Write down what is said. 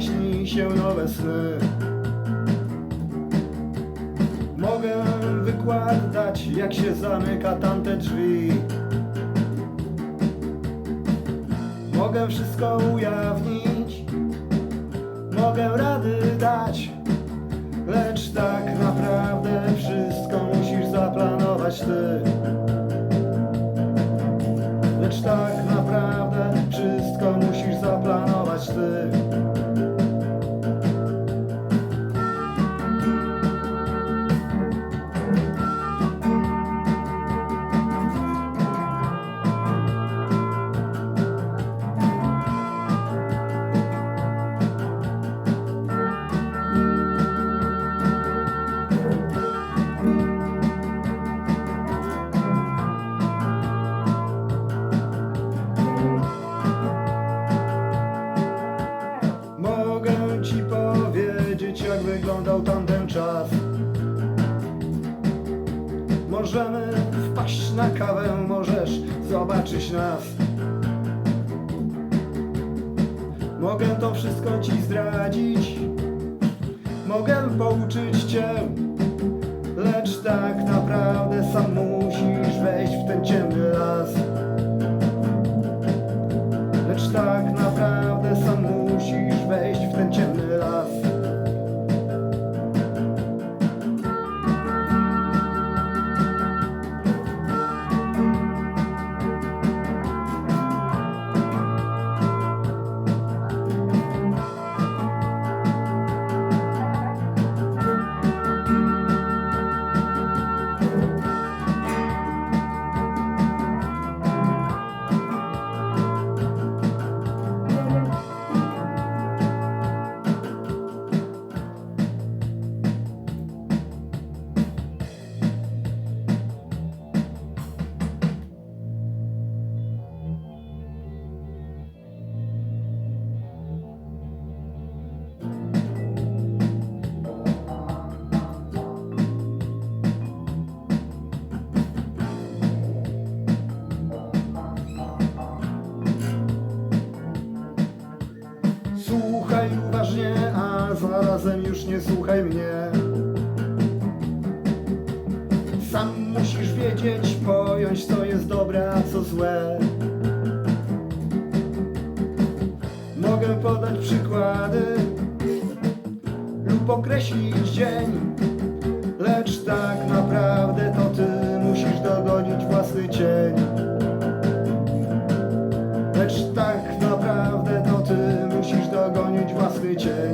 śni się nowe sny. Mogę wykładać, jak się zamyka tamte drzwi. Mogę wszystko ujawnić, mogę rady dać, lecz tak naprawdę wyglądał tamten czas. Możemy wpaść na kawę, możesz zobaczyć nas. Mogę to wszystko ci zdradzić, mogę pouczyć cię, lecz tak naprawdę sam musisz wejść w ten ciemny las. razem już nie słuchaj mnie. Sam musisz wiedzieć, pojąć co jest dobre, a co złe. Mogę podać przykłady lub określić dzień Lecz tak naprawdę to ty musisz dogonić własny cień. Lecz tak naprawdę to ty musisz dogonić własny cień.